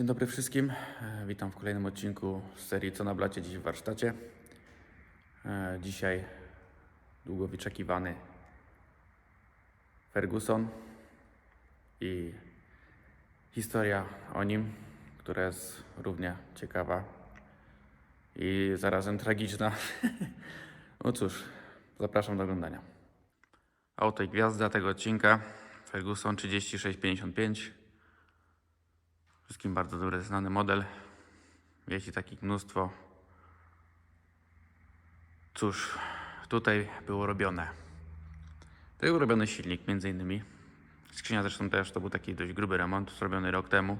Dzień dobry wszystkim. E, Witam w kolejnym odcinku z serii Co na blacie dziś w warsztacie. E, Dzisiaj długo wyczekiwany Ferguson i historia o nim, która jest równie ciekawa i zarazem tragiczna. No cóż, zapraszam do oglądania. Auto i gwiazda tego odcinka Ferguson 3655. Wszystkim bardzo dobry, znany model. Jeździ takich mnóstwo. Cóż, tutaj było robione. Tutaj był robiony silnik, między innymi. Skrzynia zresztą też, to był taki dość gruby remont, zrobiony rok temu.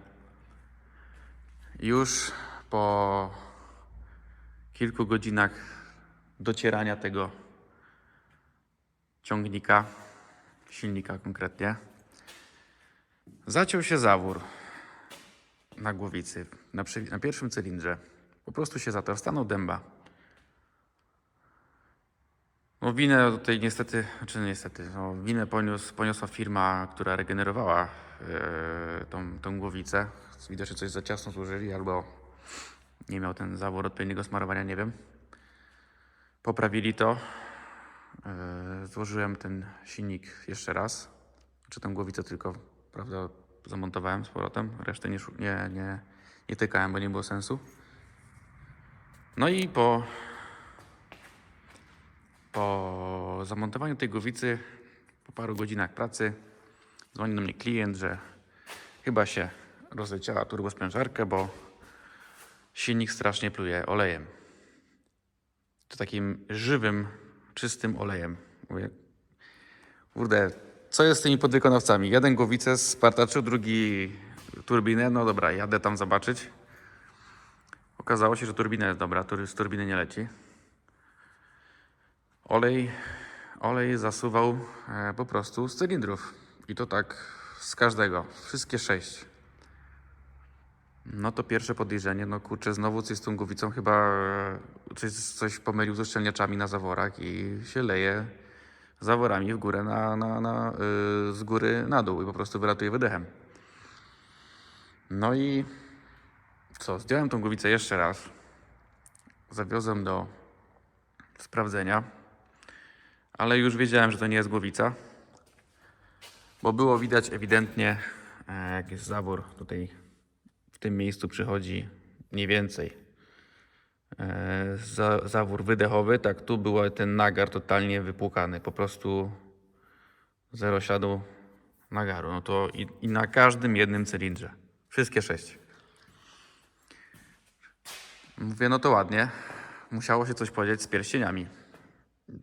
Już po kilku godzinach docierania tego ciągnika, silnika konkretnie, zaciął się zawór na głowicy, na, przy, na pierwszym cylindrze. Po prostu się zatarł, stanął dęba. No winę tutaj niestety, czy niestety, no winę poniósł, poniosła firma, która regenerowała e, tą, tą głowicę. Widocznie coś za ciasno złożyli, albo nie miał ten zawór odpowiedniego smarowania, nie wiem. Poprawili to. E, złożyłem ten silnik jeszcze raz. Czy tą głowicę tylko, prawda, zamontowałem z powrotem. Resztę nie, nie, nie, nie tykałem, bo nie było sensu. No i po, po zamontowaniu tej głowicy, po paru godzinach pracy, dzwoni do mnie klient, że chyba się rozleciała turbosprężarka, bo silnik strasznie pluje olejem. To takim żywym, czystym olejem. Mówię, kurde, co jest z tymi podwykonawcami? Jeden głowicę spartaczył, drugi turbinę. No dobra, jadę tam zobaczyć. Okazało się, że turbina jest dobra, z turbiny nie leci. Olej, olej zasuwał e, po prostu z cylindrów. I to tak z każdego. Wszystkie sześć. No to pierwsze podejrzenie, no kurczę, znowu coś z tą głowicą chyba e, coś, coś pomylił z uszczelniaczami na zaworach i się leje zaworami w górę na, na, na, yy, z góry na dół i po prostu wylatuje wydechem. No i co, zdjąłem tą głowicę jeszcze raz, zawiozłem do sprawdzenia, ale już wiedziałem, że to nie jest głowica, bo było widać ewidentnie, e, jak jest zawór tutaj w tym miejscu przychodzi mniej więcej za, zawór wydechowy, tak tu był ten nagar totalnie wypłukany, po prostu zero śladu nagaru. No to i, i na każdym jednym cylindrze. Wszystkie sześć. Mówię, no to ładnie. Musiało się coś podziać z pierścieniami.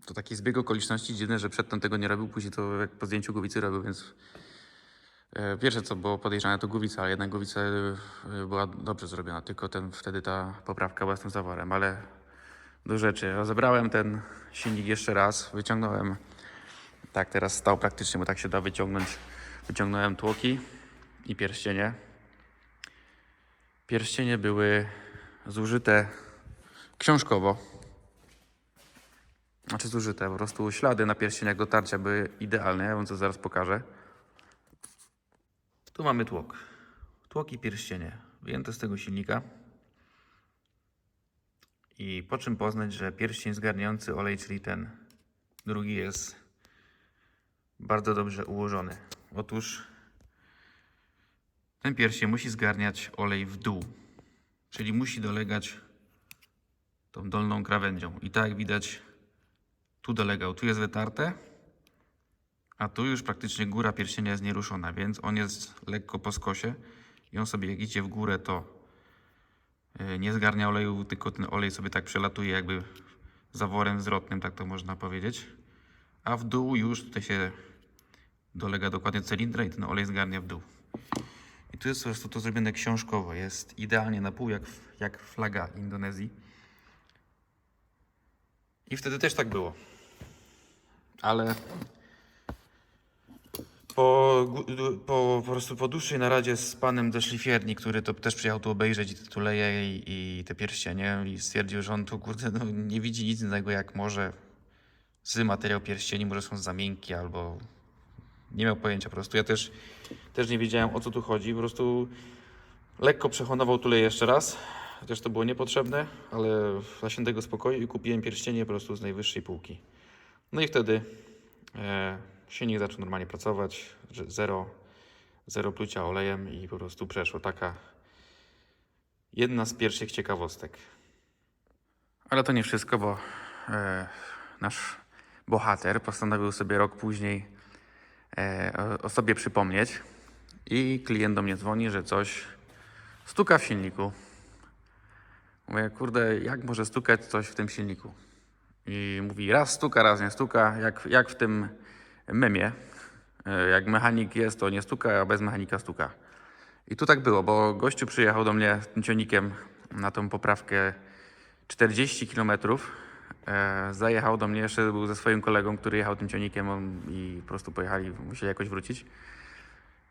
To taki zbieg okoliczności dziwny, że przedtem tego nie robił, później to jak po zdjęciu głowicy robił, więc E, Pierwsze, co było podejrzane, to głowica, ale jednak głowica e, była dobrze zrobiona, tylko ten, wtedy ta poprawka była z tym zaworem, ale do rzeczy. Rozebrałem ten silnik jeszcze raz, wyciągnąłem, tak teraz stał praktycznie, bo tak się da wyciągnąć. Wyciągnąłem tłoki i pierścienie. Pierścienie były zużyte książkowo. Znaczy zużyte, po prostu ślady na pierścieniach dotarcia były idealne, ja wam to zaraz pokażę. Tu mamy tłok. Tłok i pierścienie. Wyjęte z tego silnika. I po czym poznać, że pierścień zgarniający olej, czyli ten drugi jest bardzo dobrze ułożony. Otóż ten pierścień musi zgarniać olej w dół, czyli musi dolegać tą dolną krawędzią. I tak jak widać, tu dolegał, tu jest wytarte, a tu już praktycznie góra pierścienia jest nieruszona, więc on jest lekko po skosie i on sobie jak idzie w górę, to y, nie zgarnia oleju, tylko ten olej sobie tak przelatuje jakby zaworem zwrotnym, tak to można powiedzieć. A w dół już tutaj się dolega dokładnie cylindra i ten olej zgarnia w dół. I tu jest po prostu to zrobione książkowo, jest idealnie na pół jak, jak flaga Indonezji. I wtedy też tak było. Ale po, po, po prostu po dłuższej naradzie z panem ze szlifierni, który to też przyjechał tu obejrzeć i te tuleje i, i te pierścienie i stwierdził, że on tu kurde no, nie widzi nic innego jak może z materiał pierścieni, może są za miękkie albo nie miał pojęcia po prostu. Ja też, też nie wiedziałem o co tu chodzi, po prostu Lekko przehonował tulej jeszcze raz, chociaż to było niepotrzebne, ale dla świętego spokoju i kupiłem pierścienie po prostu z najwyższej półki. No i wtedy e, silnik zaczął normalnie pracować, zero, zero plucia olejem i po prostu przeszło. Taka jedna z pierwszych ciekawostek. Ale to nie wszystko, bo e, nasz bohater postanowił sobie rok później e, o sobie przypomnieć i klient do mnie dzwoni, że coś stuka w silniku. Mówię, kurde, jak może stukać coś w tym silniku? I mówi, raz stuka, raz nie stuka, jak, jak w tym memie. E, Jak mechanik jest, to nie stuka, a bez mechanika stuka. I tu tak było, bo gościu przyjechał do mnie tym ciągnikiem na tą poprawkę 40 km. E, zajechał do mnie, jeszcze był ze swoim kolegą, który jechał tym ciągnikiem on, i po prostu pojechali, musieli jakoś wrócić.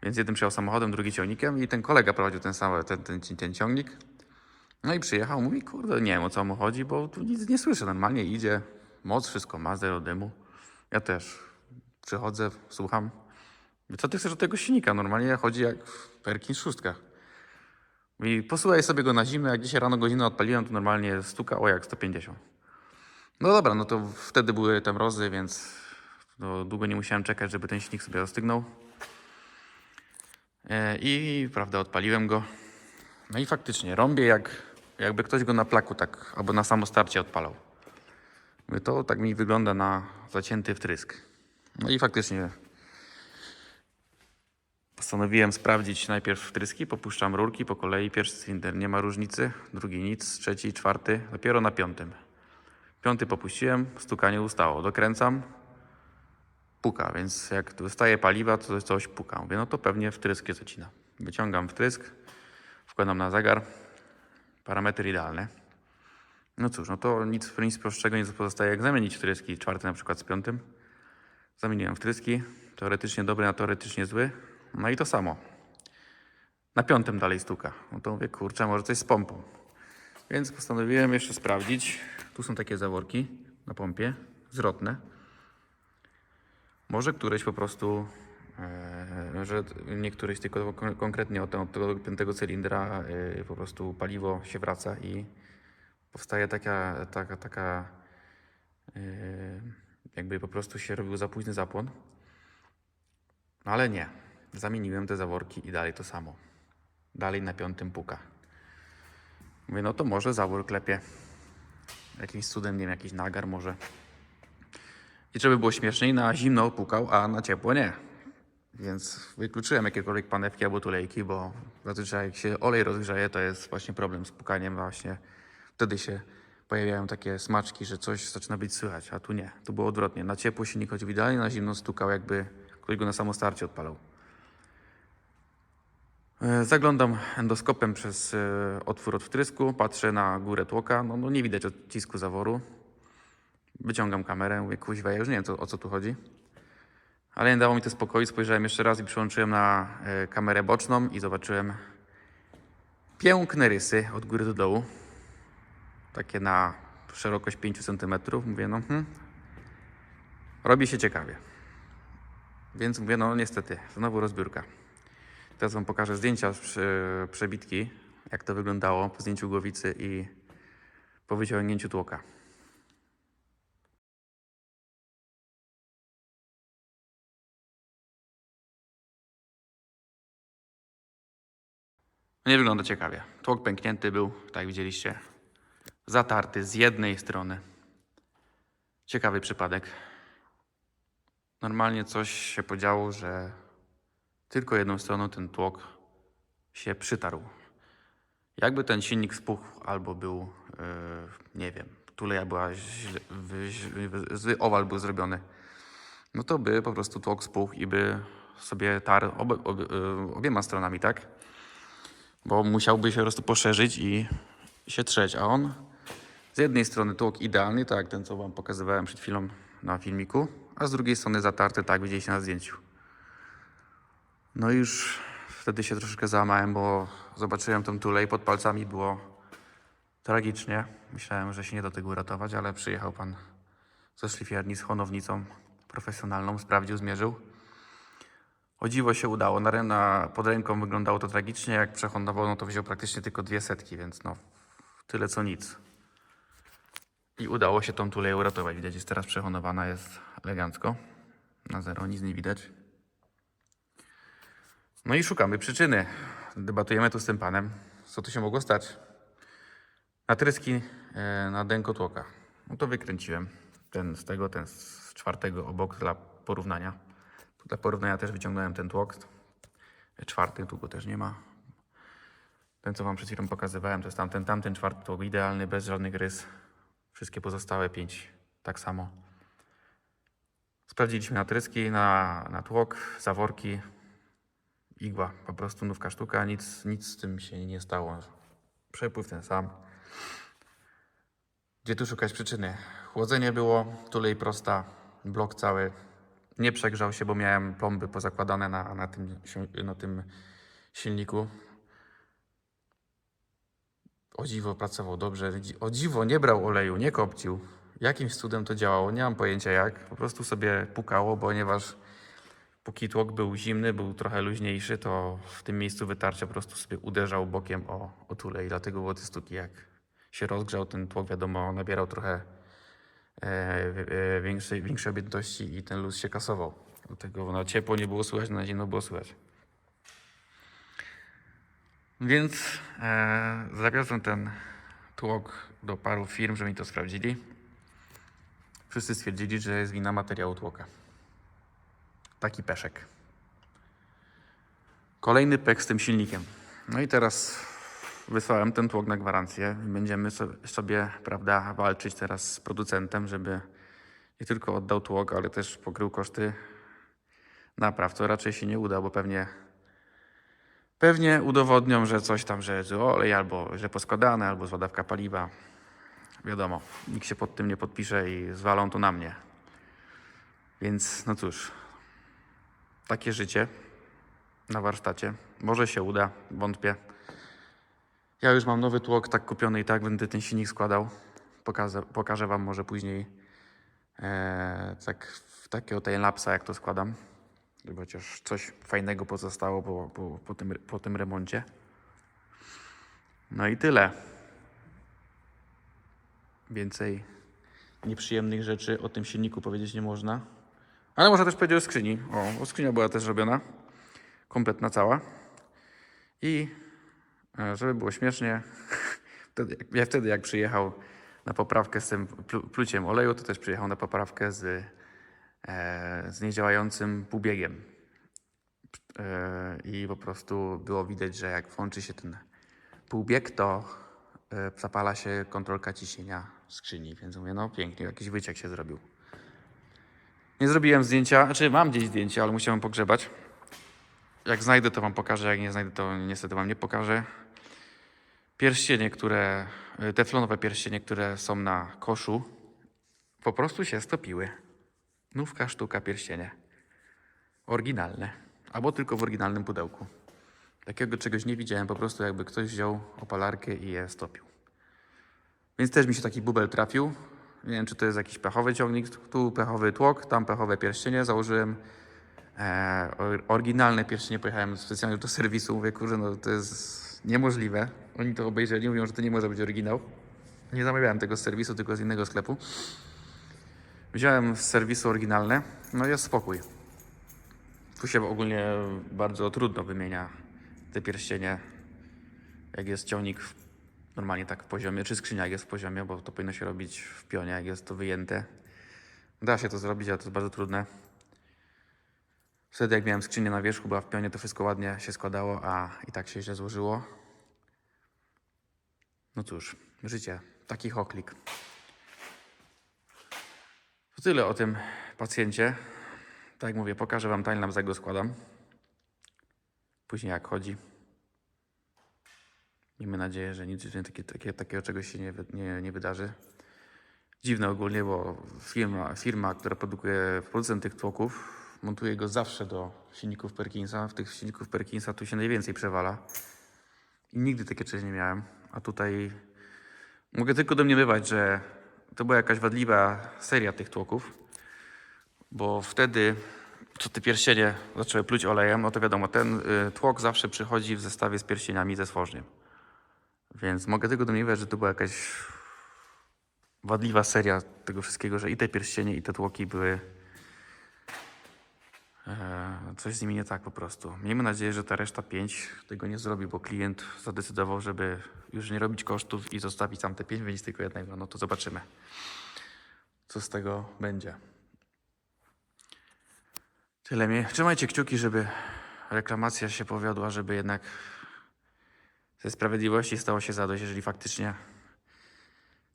Więc jeden przyjechał samochodem, drugi ciągnikiem i ten kolega prowadził ten sam ten, ten, ten ciągnik. No i przyjechał, mówi, kurde, nie wiem o co mu chodzi, bo tu nic nie słyszę, normalnie idzie, moc, wszystko ma, zero dymu. Ja też przychodzę, słucham. Co ty chcesz od tego silnika? Normalnie chodzi jak Perkin szóstka. I posłuchaj sobie go na zimę, jak dzisiaj rano godzinę odpaliłem, to normalnie stukało jak 150. No dobra, no to wtedy były te mrozy, więc no, długo nie musiałem czekać, żeby ten silnik sobie ostygnął. E, I prawda, odpaliłem go. No i faktycznie, rąbię jak, jakby ktoś go na plaku tak, albo na samo starcie odpalał. To tak mi wygląda na zacięty wtrysk. No i faktycznie postanowiłem sprawdzić najpierw wtryski, popuszczam rurki po kolei, pierwszy cylinder, nie ma różnicy, drugi nic, trzeci, czwarty, dopiero na piątym. Piąty popuściłem, stukanie ustało, dokręcam, puka, więc jak dostaje paliwa, to coś puka. Mówię, no to pewnie wtrysk jest zacina. Wyciągam wtrysk, wkładam na zegar, parametry idealne. No cóż, no to nic, nic prostszego nie pozostaje jak zamienić wtryski, czwarty na przykład z piątym. Zamieniłem wtryski, teoretycznie dobry na teoretycznie zły. No i to samo. Na piątym dalej stuka. No to mówię, kurczę, może coś z pompą. Więc postanowiłem jeszcze sprawdzić. Tu są takie zaworki na pompie, zwrotne. Może któreś po prostu, e, że nie któreś, tylko kon- konkretnie od tego piątego cylindra e, po prostu paliwo się wraca i powstaje taka, taka, taka e, jakby po prostu się robił za późny zapłon. No ale nie. Zamieniłem te zaworki i dalej to samo. Dalej na piątym puka. Mówię, no to może zawór klepie. Jakimś cudem, nie wiem, jakiś nagar może. I żeby było śmieszniej, na zimno pukał, a na ciepło nie. Więc wykluczyłem jakiekolwiek panewki albo tulejki, bo zazwyczaj jak się olej rozgrzeje, to jest właśnie problem z pukaniem właśnie. Wtedy się pojawiają takie smaczki, że coś zaczyna być słychać, a tu nie. Tu było odwrotnie. Na ciepło silnik chodził idealnie, na zimno stukał, jakby ktoś go na samo starcie odpalał. E, Zaglądam endoskopem przez e, otwór od wtrysku, patrzę na górę tłoka, no, no nie widać odcisku zaworu. Wyciągam kamerę, mówię, kuźwa, ja już nie wiem co, o co tu chodzi. Ale nie dało mi to spokoju, spojrzałem jeszcze raz i przyłączyłem na e, kamerę boczną i zobaczyłem piękne rysy od góry do dołu. Takie na szerokość 5 cm. Mówię, no hmm, robi się ciekawie. Więc mówię, no niestety, znowu rozbiórka. Teraz Wam pokażę zdjęcia prze- przebitki, jak to wyglądało po zdjęciu głowicy i po wyciągnięciu tłoka. No Nie wygląda ciekawie. Tłok pęknięty był, tak widzieliście, zatarty z jednej strony. Ciekawy przypadek. Normalnie coś się podziało, że tylko jedną stroną ten tłok się przytarł. Jakby ten silnik spuchł albo był, yy, nie wiem, tuleja była źle, zły owal był zrobiony, no to by po prostu tłok spuchł i by sobie tarł obie, obie, yy, obiema stronami, tak? Bo musiałby się po prostu poszerzyć i się trzeć, a on z jednej strony tłok idealny, tak jak ten, co Wam pokazywałem przed chwilą na filmiku, a z drugiej strony zatarty, tak widzieliście na zdjęciu. No i już wtedy się troszeczkę załamałem, bo zobaczyłem tą tulę i pod palcami było tragicznie. Myślałem, że się nie da tego uratować, ale przyjechał pan ze szlifierni z chłonownicą profesjonalną, sprawdził, zmierzył. O dziwo się udało. Na, na, pod ręką wyglądało to tragicznie. Jak przehodował, no to wziął praktycznie tylko dwie setki, więc no tyle co nic. I udało się tą tulę uratować. Widać, jest teraz przehonowana, jest elegancko. Na zero, nic nie widać. No i szukamy przyczyny. Debatujemy tu z tym panem, co tu się mogło stać. Natryski e, na dękotłoka. No to wykręciłem. Ten z tego, ten z czwartego obok dla porównania. Dla porównania też wyciągnąłem ten tłok. Czwarty, tu go też nie ma. Ten, co wam przed chwilą pokazywałem, to jest tamten, tamten czwarty tłok idealny, bez żadnych rys. Wszystkie pozostałe pięć tak samo. Sprawdziliśmy natryski na, na tłok, zaworki, igła, po prostu nówka sztuka, nic, nic z tym się nie stało. Przepływ ten sam. Gdzie tu szukać przyczyny? Chłodzenie było, tulej prosta, blok cały. Nie przegrzał się, bo miałem plomby pozakładane na, na, tym, na tym silniku. O dziwo pracował dobrze. O dziwo nie brał oleju, nie kopcił. Jakimś cudem to działało, nie mam pojęcia jak. Po prostu sobie pukało, ponieważ póki tłok był zimny, był trochę luźniejszy, to w tym miejscu wytarcia po prostu sobie uderzał bokiem o, o tulę i dlatego było te stuki. Jak się rozgrzał ten tłok, wiadomo, nabierał trochę e, e, większej, większej objętości i ten luz się kasował. Dlatego na ciepło nie było słychać, na zimno było słychać. Więc e, zawiozłem ten tłok do paru firm, żeby mi to sprawdzili. Wszyscy stwierdzili, że jest wina materiału tłoka. Taki peszek. Kolejny pek z tym silnikiem. No i teraz wysłałem ten tłok na gwarancję. Będziemy so- sobie, prawda, walczyć teraz z producentem, żeby nie tylko oddał tłok, ale też pokrył koszty napraw. To raczej się nie uda, bo pewnie Pewnie udowodnią, że coś tam, że z olej, albo że poskładane, albo zładawka paliwa. Wiadomo, nikt się pod tym nie podpisze i zwalą to na mnie. Więc no cóż, takie życie na warsztacie. Może się uda, wątpię. Ja już mam nowy tłok, tak kupiony i tak będę ten silnik składał. Pokażę, pokażę Wam może później e, tak, takiego timelapsa, jak to składam. Chociaż coś fajnego pozostało po, po, po, tym, po tym remoncie. No i tyle. Więcej nieprzyjemnych rzeczy o tym silniku powiedzieć nie można. Ale można też powiedzieć o skrzyni. O, o skrzynia była też robiona. Kompletna cała. I e, żeby było śmiesznie, wtedy, ja wtedy jak przyjechał na poprawkę z tym plu, pluciem oleju, to też przyjechał na poprawkę z, z niedziałającym półbiegiem. E, I po prostu było widać, że jak włączy się ten półbieg, to e, zapala się kontrolka ciśnienia skrzyni. Więc mówię, no pięknie, jakiś wyciek się zrobił. Nie zrobiłem zdjęcia, znaczy mam gdzieś zdjęcie, ale musiałem pogrzebać. Jak znajdę, to wam pokażę, jak nie znajdę, to niestety wam nie pokażę. Pierścienie, które, e, teflonowe pierścienie, które są na koszu, po prostu się stopiły. Nówka sztuka pierścienie. Oryginalne. Albo tylko w oryginalnym pudełku. Takiego czegoś nie widziałem, po prostu jakby ktoś wziął opalarkę i je stopił. Więc też mi się taki bubel trafił. Nie wiem, czy to jest jakiś pechowy ciągnik. Tu pechowy tłok, tam pechowe pierścienie. Założyłem e, or- oryginalne pierścienie. Pojechałem specjalnie do serwisu. Mówię, kurczę, no to jest niemożliwe. Oni to obejrzeli, mówią, że to nie może być oryginał. Nie zamawiałem tego z serwisu, tylko z innego sklepu. Wziąłem z serwisu oryginalne. No jest spokój. Tu się ogólnie bardzo trudno wymienia te pierścienie, jak jest ciągnik normalnie tak w poziomie, czy skrzynia jak jest w poziomie, bo to powinno się robić w pionie, jak jest to wyjęte. Da się to zrobić, ale to jest bardzo trudne. Wtedy jak miałem skrzynię na wierzchu, była w pionie, to wszystko ładnie się składało, a i tak się źle złożyło. No cóż, życie, taki hoklik. To tyle o tym pacjencie. Tak jak mówię, pokażę Wam timelapse, jak go składam. Później jak chodzi. Miejmy nadzieję, że nic takie, takie, takiego czegoś się nie, nie, nie wydarzy. Dziwne ogólnie, bo firma, firma, która produkuje, producent tych tłoków, montuje go zawsze do silników Perkinsa. W tych silników Perkinsa tu się najwięcej przewala. I nigdy takie czegoś nie miałem. A tutaj mogę tylko domniemywać, że to była jakaś wadliwa seria tych tłoków bo wtedy co te pierścienie zaczęły pluć olejem, no to wiadomo, ten y, tłok zawsze przychodzi w zestawie z pierścieniami ze stworzeniem. Więc mogę tylko domniewać, że to była jakaś wadliwa seria tego wszystkiego, że i te pierścienie, i te tłoki były. E, coś z nimi nie tak po prostu. Miejmy nadzieję, że ta reszta 5 tego nie zrobi, bo klient zadecydował, żeby już nie robić kosztów i zostawić tam te 5, więc tylko jednego. No to zobaczymy, co z tego będzie. Tyle mi. Trzymajcie kciuki, żeby reklamacja się powiodła, żeby jednak ze sprawiedliwości stało się zadość, jeżeli faktycznie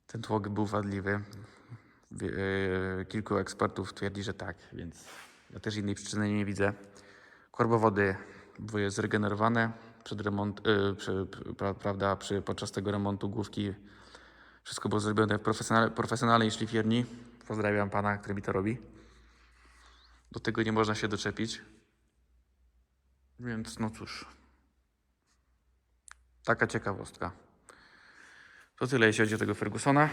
ten tłok był wadliwy. Yy, Kilku ekspertów twierdzi, że tak, więc ja też innej przyczyny nie widzę. Korbowody były zregenerowane przed remont, yy, przy, pra, prawda, przy, podczas tego remontu główki. Wszystko było zrobione w profesjonal, profesjonalnej szlifierni. Pozdrawiam pana, który mi to robi. Do tego nie można się doczepić. Więc no cóż. Taka ciekawostka. To tyle, jeśli chodzi o tego Fergusona.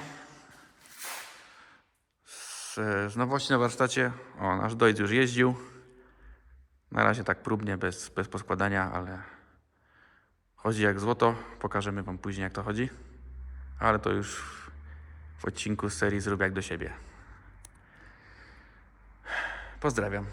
Z, z nowości na warsztacie, o, nasz dojc już jeździł. Na razie tak próbnie, bez, bez poskładania, ale chodzi jak złoto. Pokażemy Wam później, jak to chodzi. Ale to już w odcinku z serii Zrób jak do siebie. Pozdrawiam.